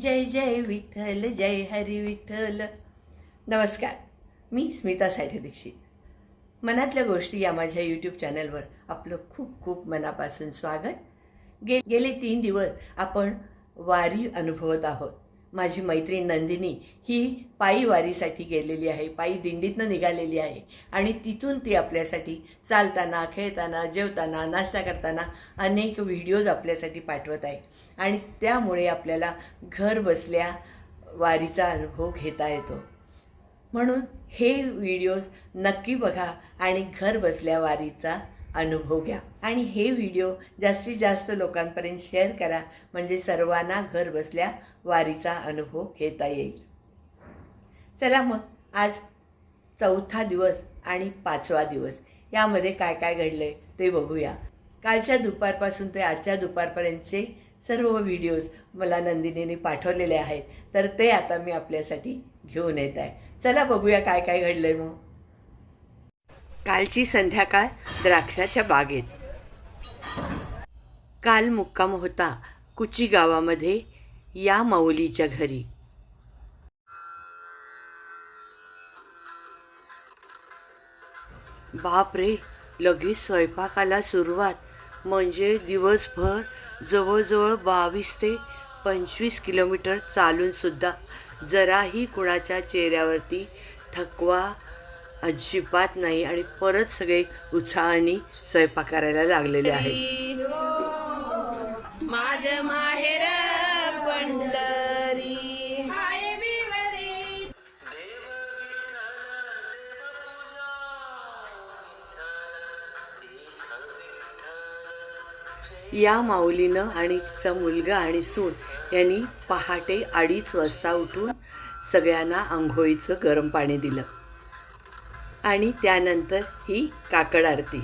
जय जय विठ्ठल जय हरी विठ्ठल. नमस्कार मी स्मिता साठे दीक्षित. मनातल्या गोष्टी या माझ्या यूट्यूब चॅनलवर आपलं खूप खूप मनापासून स्वागत. गे गेले तीन दिवस आपण वारी अनुभवत आहोत. माझी मैत्रीण नंदिनी ही पायी वारीसाठी गेलेली आहे पायी दिंडीतनं निघालेली आहे. आणि तिथून ती आपल्यासाठी चालताना खेळताना जेवताना नाश्ता करताना अनेक व्हिडिओज आपल्यासाठी पाठवत आहे. आणि त्यामुळे आपल्याला घर बसल्या वारीचा अनुभव घेता येतो. म्हणून हे व्हिडिओज नक्की बघा आणि घर बसल्या वारीचा अनुभव घ्या. आणि हे व्हिडिओ जास्तीत जास्त लोकांपर्यंत शेअर करा. म्हणजे सर्वांना घर बसल्या वारीचा अनुभव घेता येईल. चला मग आज चौथा दिवस आणि पाचवा दिवस. यामध्ये काय काय घडलंय ते बघूया. कालच्या दुपारपासून ते आजच्या दुपारपर्यंतचे सर्व व्हिडिओज मला नंदिनीने पाठवलेले आहेत. तर ते आता मी आपल्यासाठी घेऊन येत आहे. चला बघूया काय काय घडलंय मग. कालची संध्याकाळ द्राक्षाच्या बागेत. काल मुक्काम होता कुची गावामध्ये या माऊलीच्या घरी. बाप रे लगेच स्वयंपाकाला सुरुवात. म्हणजे दिवसभर जवळजवळ बावीस ते पंचवीस किलोमीटर चालूनसुद्धा जराही कुणाच्या चेहऱ्यावरती थकवा अजिबात नाही आणि परत सगळे उत्साहाने स्वयंपाक करायला लागलेले आहेत. माझ माहेर पंढरी. या माऊलीनं आणि तिचा मुलगा आणि सून यांनी पहाटे अडीच वाजता उठून सगळ्यांना आंघोळीचं गरम पाणी दिलं. आणि त्यानंतर ही काकड आरती.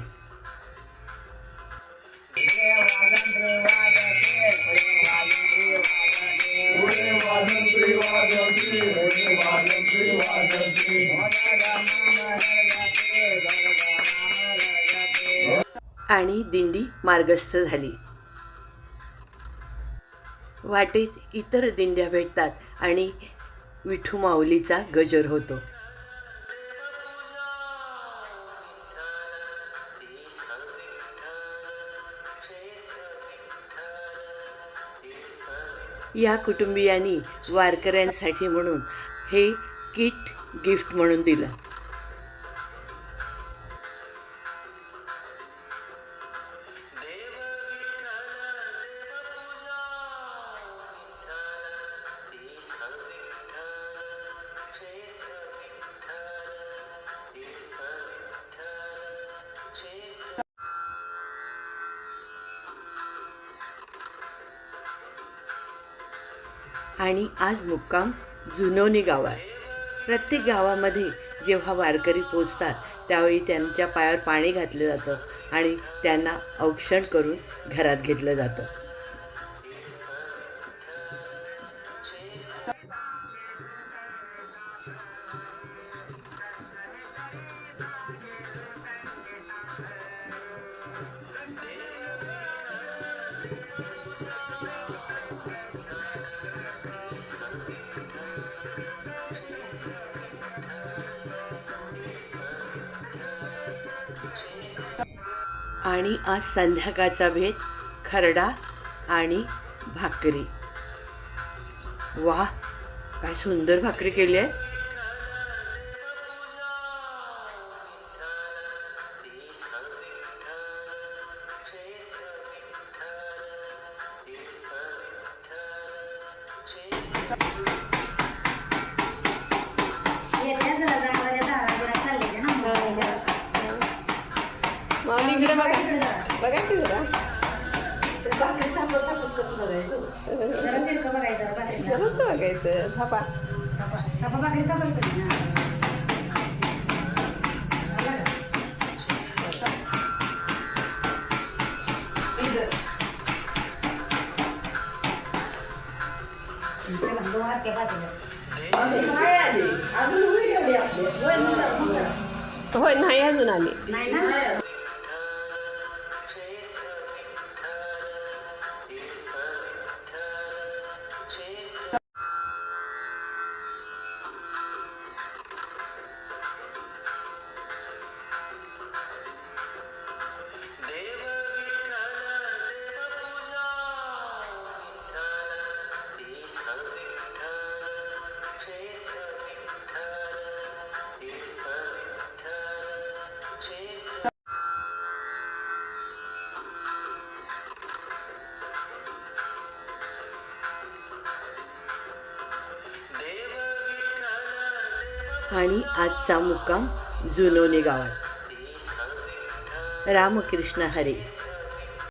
आणि दिंडी मार्गस्थ झाली. वाटेत इतर दिंड्या भेटतात आणि विठू माऊलीचा गजर होतो. या कुटुंबियांनी वारकऱ्यांसाठी म्हणून हे किट गिफ्ट म्हणून दिलं. आणि आज मुक्काम जुनोनी गाव आहे. प्रत्येक गावामध्ये जेव्हा वारकरी पोचतात त्यावेळी त्यांच्या पायावर पाणी घातलं जातं आणि त्यांना औक्षण करून घरात घेतलं जातं. आणि आज संध्याकाळचा भेद खरडा आणि भाकरी. वा काय सुंदर भाकरी केली आहे. माऊली इकडे बघा. बघा की जरा जराच बघायचं. थापा होय नाही अजून आली. आणि आजचा मुक्काम जुनोनी गावात. रामकृष्ण हरे.